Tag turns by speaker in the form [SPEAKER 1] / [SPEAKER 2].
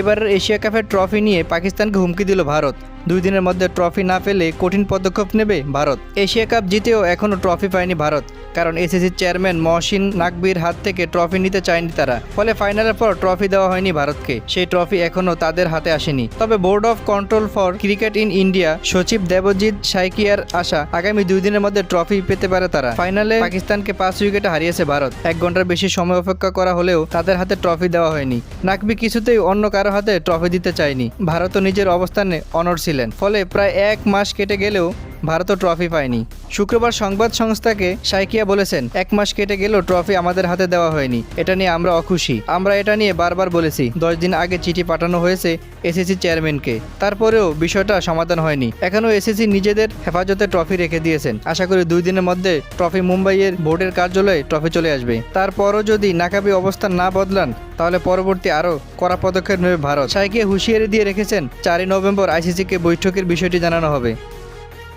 [SPEAKER 1] এবারের এশিয়া কাপের ট্রফি নিয়ে পাকিস্তানকে হুমকি দিল ভারত। দুই দিনের মধ্যে ট্রফি না পেলে কঠিন পদক্ষেপ নেবে ভারত। এশিয়া কাপ জিতেও এখনও ট্রফি পায়নি ভারত। কারণ এসিসির চেয়ারম্যান মহসিন নাকবির হাত থেকে ট্রফি নিতে চায়নি তারা। ফলে ফাইনালের পর ট্রফি দেওয়া হয়নি ভারতকে। সেই ট্রফি এখনও তাদের হাতে আসেনি। তবে board of control for cricket in India সচিব দেবজিৎ সাইকিয়ার আশা আগামী দুই দিনের মধ্যে ট্রফি পেতে পারে তারা। ফাইনালে পাকিস্তানকে পাঁচ উইকেটে হারিয়েছে ভারত। এক ঘণ্টার বেশি সময় অপেক্ষা করা হলেও তাদের হাতে ট্রফি দেওয়া হয়নি। নাকবি কিছুতেই অন্য কারও হাতে ট্রফি দিতে চায়নি। ভারতও নিজের অবস্থানে অনড় ছিলেন। ফলে প্রায় এক মাস কেটে গেলেও ভারতও ট্রফি পায়নি। শুক্রবার সংবাদ সংস্থাকে সাইকিয়া বলেছেন, এক মাস কেটে গেলেও ট্রফি আমাদের হাতে দেওয়া হয়নি। এটা নিয়ে আমরা অখুশি। আমরা এটা নিয়ে বারবার বলেছি, দশ দিন আগে চিঠি পাঠানো হয়েছে এসএসসি চেয়ারম্যানকে। তারপরেও বিষয়টা সমাধান হয়নি। এখনও এসএসসি নিজেদের হেফাজতে ট্রফি রেখে দিয়েছেন। আশা করি দুই দিনের মধ্যে ট্রফি মুম্বাইয়ের বোর্ডের কার্যালয়ে ট্রফি চলে আসবে। তারপরও যদি নাকাবি অবস্থান না বদলান, তাহলে পরবর্তী আরও কড়া পদক্ষেপ নেবে ভারত। সাইকে হুঁশিয়ারি দিয়ে রেখেছেন, চারই নভেম্বর আইসিসিকে বৈঠকের বিষয়টি জানানো হবে।